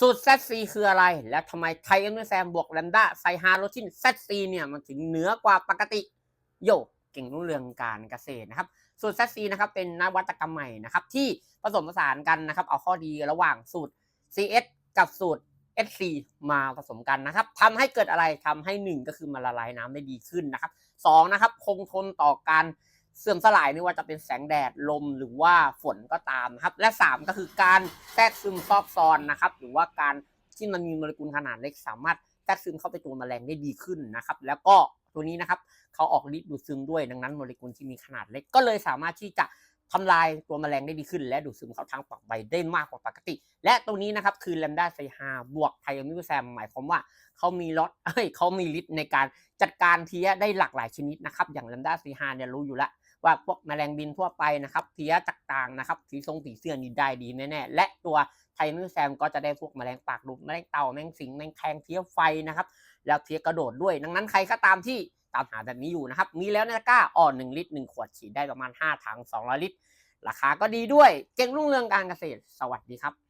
สูตร ZC คืออะไร และทำไมไทเอ็มแซมบวกแลมด้าไซฮาโรชิน ZC เนี่ยมันถึงเหนือกว่าปกติ โยเก่งรุ่งเรืองการเกษตรนะครับ สูตร ZC นะครับเป็นนวัตกรรมใหม่นะครับที่ผสมผสานกันนะครับเอาข้อดีระหว่างสูตร CS กับสูตร SC มาผสมกันนะครับทำให้เกิดอะไรทำให้หนึ่งก็คือมันละลายน้ำได้ดีขึ้นนะครับสองนะครับคงทนต่อการ เสื่อมสลายไม่ว่าจะเป็นแสงแดดลมหรือว่าฝนก็ตามนะครับ และสามก็คือการแทรกซึมซอกซอนนะครับ หรือว่าการที่มันมีโมเลกุลขนาดเล็กสามารถแทรกซึมเข้าไปตัวแมลงได้ดีขึ้นนะครับ แล้วก็ตัวนี้นะครับเขาออกฤทธิ์ดูดซึมด้วยดังนั้นโมเลกุลที่มีขนาดเล็กก็เลยสามารถที่จะทำลายตัวแมลงได้ดีขึ้น และดูดซึมเข้าทางปากใบได้มากกว่าปกติ และตรงนี้นะครับคือแลมด้าไซฮาบวกไทโอมิวแซมหมายความว่าเขามีลดเอ้ยเขามีฤทธิ์ในการจัดการเพี้ยได้หลากหลายชนิดนะครับ อย่างแลมด้าไซฮาเนี่ยรู้อยู่แล้ว ว่าพวกแมลงบินทั่วไปนะครับเพี้ยต่างๆนะครับสีทรงผีเสื้อนี่ได้ดีแน่ๆและตัวไทมิวแซมก็จะได้พวกแมลงปากดุแมลงเต่าแมลงสิงแมลงแคงเพี้ยไฟนะครับแล้วเพี้ยกระโดดด้วย ดังนั้นใครก็ตามที่ตามหาแบบนี้อยู่นะครับมีแล้วในตะกร้าอ่อน1ลิตร1ขวดฉีดได้ประมาณ5ถัง200ลิตรราคาก็ดีด้วยเก่งรุ่งเรืองการเกษตรสวัสดีครับ